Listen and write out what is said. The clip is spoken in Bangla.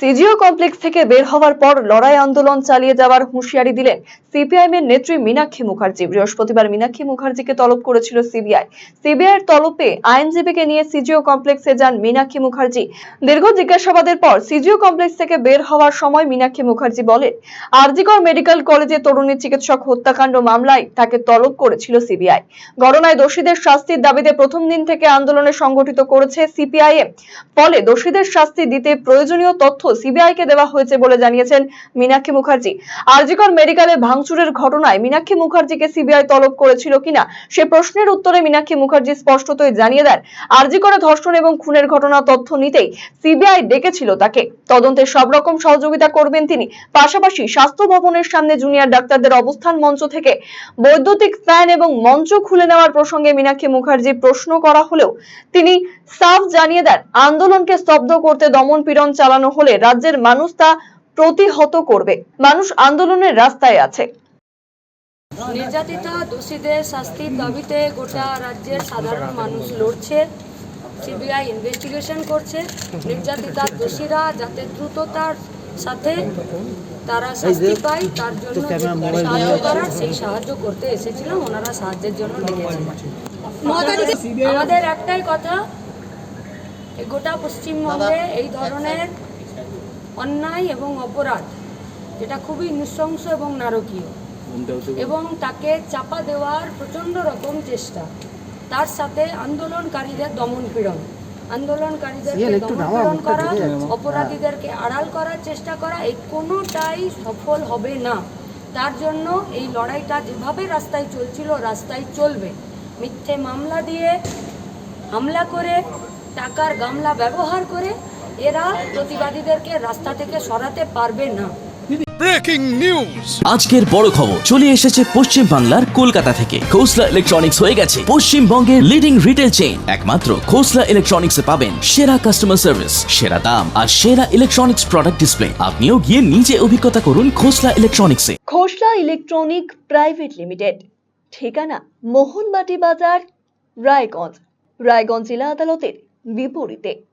সিজিও কমপ্লেক্স থেকে বের হওয়ার পর লড়াই আন্দোলন চালিয়ে যাওয়ার হুঁশিয়ারি দিলেন সিপিআইএম এর নেত্রী মীনাক্ষী মুখার্জি। বৃহস্পতিবার মীনাক্ষী মুখার্জিকে তলব করেছিল সিবিআই। সিবিআই এর তলবে আইনজীবীকে নিয়ে সিজিও কমপ্লেক্সে যান মীনাক্ষী মুখার্জি। দীর্ঘ জিজ্ঞাসাবাদের পর সিজিও কমপ্লেক্স থেকে বের হওয়ার সময় মীনাক্ষী মুখার্জি বলেন, আরজিকর মেডিকেল কলেজে তরুণী চিকিৎসক হত্যাকাণ্ড মামলায় তাকে তলব করেছিল সিবিআই। ঘটনায় দোষীদের শাস্তির দাবিতে প্রথম দিন থেকে আন্দোলনে সংগঠিত করেছে সিপিআইএম। ফলে দোষীদের শাস্তি দিতে প্রয়োজনীয় তথ্য সিবিআই কে দেওয়া হয়েছে বলে জানিয়েছেন মীনাক্ষী মুখার্জি। আরজিকর মেডিকেলে ভাঙচুরের ঘটনায় মীনাক্ষী মুখার্জিকে সিবিআই তলব করেছিল কিনা সে প্রশ্নের উত্তরে মীনাক্ষী মুখার্জি স্পষ্টতই জানিয়ে দেন, আরজিকরে ধর্ষণ এবং খুনের ঘটনা তথ্য নিতেই সিবিআই ডেকেছিল তাকে। তদন্তে সব রকম সহযোগিতা করবেন তিনি। পাশাপাশি স্বাস্থ্য ভবনের সামনে জুনিয়র ডাক্তারদের অবস্থান মঞ্চ থেকে বৈদ্যুতিক ফ্যান এবং মঞ্চ খুলে নেওয়ার প্রসঙ্গে মীনাক্ষী মুখার্জি প্রশ্ন করা হলেও তিনি সাফ জানিয়ে দেন, আন্দোলনকে স্তব্ধ করতে দমন পীড়ন চালানো হলে রাজ্যের মানুষ তা প্রতিহত করবে। মানুষ আন্দোলনের রাস্তায় আছে। নির্যাতিতা দোষীদের শাস্তির দাবিতে গোটা রাজ্যের সাধারণ মানুষ লড়ছে সিবিআই ইনভেস্টিগেশন করছে। নির্যাতিতার দোষীরা যাতে দ্রুততার সাথে তারা শাস্তি পায় তার জন্য সাহায্য করার সেই সাহায্য করতে এসেছিলাম ওনারা সাহায্যের জন্য আমাদের একটাই কথা গোটা পশ্চিমবঙ্গে এই ধরনের অন্যায় এবং অপরাধ যেটা খুবই নৃশংস এবং নারকীয়। এবং তাকে চাপা দেওয়ার প্রচণ্ড রকম চেষ্টা। তার সাথে আন্দোলনকারীদের দমন পীড়ন আন্দোলনকারীদেরকে দমন করা অপরাধীদেরকে আড়াল করার চেষ্টা করা এই কোনোটাই সফল হবে না। তার জন্য এই লড়াইটা যেভাবে রাস্তায় চলছিল রাস্তায় চলবে। মিথ্যে মামলা দিয়ে হামলা করে টাকার গামলা ব্যবহার করে এরা প্রতিবাদীদেরকে রাস্তা থেকে সরাতে পারবে না। Breaking news. আজকের বড় খবর চলে এসেছে পশ্চিম বাংলার কলকাতা থেকে। খোসলা ইলেকট্রনিক্স হয়ে গেছে। পশ্চিমবঙ্গের লিডিং রিটেল চেইন একমাত্র খোসলা ইলেকট্রনিক্স এ পাবেন সেরা কাস্টমার সার্ভিস সেরা দাম আর সেরা ইলেকট্রনিক্স প্রোডাক্ট ডিসপ্লে আপনিও গিয়ে নিজে অভিজ্ঞতা করুন খোসলা ইলেকট্রনিক্সে খোসলা ইলেকট্রনিক প্রাইভেট লিমিটেড ঠিকানা মোহনবাটি বাজার রায়গঞ্জ। রায়গঞ্জ জেলা আদালতের বিপরীতে।